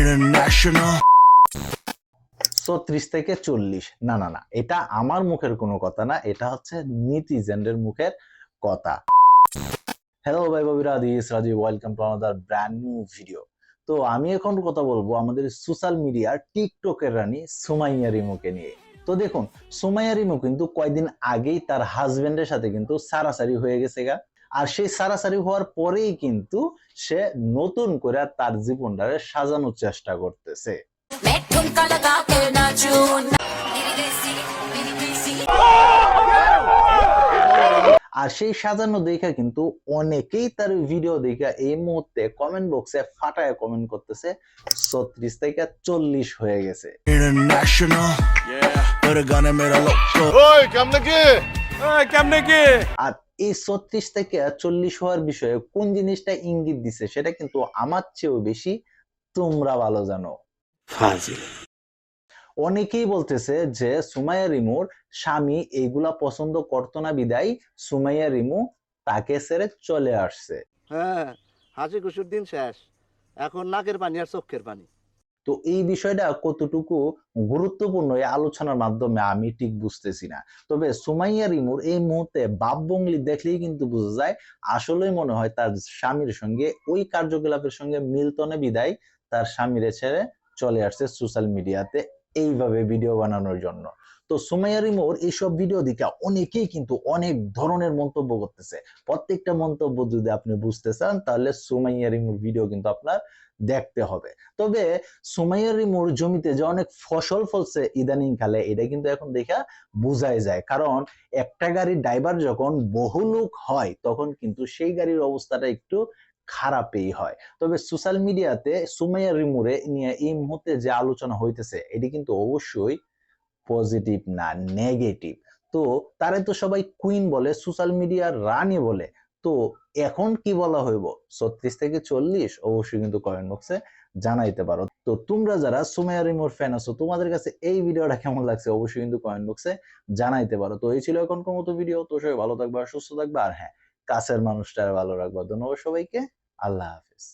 International. ছত্রিশ থেকে চল্লিশ। না না না, এটা আমার মুখের কোনো কথা না, এটা হচ্ছে মুখের কথা। হ্যালো ভাই this welcome to brand new video তো আমি এখন কথা বলব আমাদের সোশ্যাল মিডিয়ার টিকটকের রানী সুমাইয়া রিমুকে নিয়ে। তো দেখুন সুমাইয়া রিমু কিন্তু কয়দিন আগেই তার হাজবেন্ডের সাথে কিন্তু সারাসারি হয়ে গেছে গা। আর সেই সারাসারি হওয়ার পরেই কিন্তু সে নতুন করে তার জীবনটারে সাজানোর চেষ্টা করতেছে। আর সেই সাজানো দেখা কিন্তু অনেকেই তার ভিডিও দেখা এই মুহূর্তে কমেন্ট বক্সে ফাটায় কমেন্ট করতেছে ছত্রিশ থেকে চল্লিশ হয়ে গেছে। আর এই ছত্রিশ থেকে চল্লিশ হওয়ার বিষয়ে কোন জিনিসটা ইঙ্গিত দিছে সেটা কিন্তু আমার চেয়েও বেশি তোমরা ভালো জানো। অনেকেই বলতেছে যে সুমাইয়া রিমুর স্বামী এইগুলা পছন্দ করতো না বিদায় সুমাইয়া রিমু তাকে ছেড়ে চলে আসছে। হ্যাঁ হাসি খুশির দিন শেষ। এখন নাকের পানি আর চোখের পানি। তো এই বিষয়টা কতটুকু গুরুত্বপূর্ণ এই আলোচনার মাধ্যমে আমি ঠিক বুঝতেছি না। তবে সুমাইয়া রিমুর এই মুহূর্তে বাপ বঙ্গলি দেখলেই কিন্তু বোঝা যায় আসলে মনে হয় তার স্বামীর সঙ্গে, ওই কার্যকলাপের সঙ্গে মিলতনে বিদায় তার স্বামীরে ছেড়ে চলে আসছে সোশ্যাল মিডিয়াতে এইভাবে ভিডিও বানানোর জন্য। তো সুমাইয়া রিমোর এইসব ভিডিও দিকে অনেকেই কিন্তু অনেক ধরনের মন্তব্য করতেছে। প্রত্যেকটা মন্তব্য যদি আপনি বুঝতে চান, তাহলে সুমাইয়া রিমুর ভিডিও কিন্তু আপনার দেখতে হবে। তবে সুমাইয়া রিমোর জমিতে যে অনেক ফসল ফলছে ইদানিং কালে, এটা কিন্তু এখন দেখা বোঝাই যায়। কারণ একটা গাড়ির ড্রাইভার যখন বহু লোক হয়, তখন কিন্তু সেই গাড়ির অবস্থাটা একটু খারাপই হয়। তবে সোশ্যাল মিডিয়াতে সুমাইয়া রিমুরে নিয়ে এই মুহূর্তে যে আলোচনা হইতেছে, এটি কিন্তু অবশ্যই পজিটিভ না নেগেটিভ তো তারে তো সবাই কুইন বলে, সোশ্যাল মিডিয়ার রানী বলে। তো এখন কি বলা হইব? ছত্রিশ থেকে চল্লিশ? অবশ্যই কিন্তু কমেন্ট বক্সে জানাইতে পারো। তো তোমরা যারা সুমাইয়া রিমোর ফ্যান আছো, তোমাদের কাছে এই ভিডিওটা কেমন লাগছে অবশ্যই কিন্তু কমেন্ট বক্সে জানাইতে পারো। তো এই ছিল এখনকার মতো ভিডিও তো সবাই ভালো থাকবে আর সুস্থ থাকবে। আর হ্যাঁ কাছের মানুষটার ভালো রাখবা ধন্যবাদ সবাইকে আল্লাহ হাফিজ।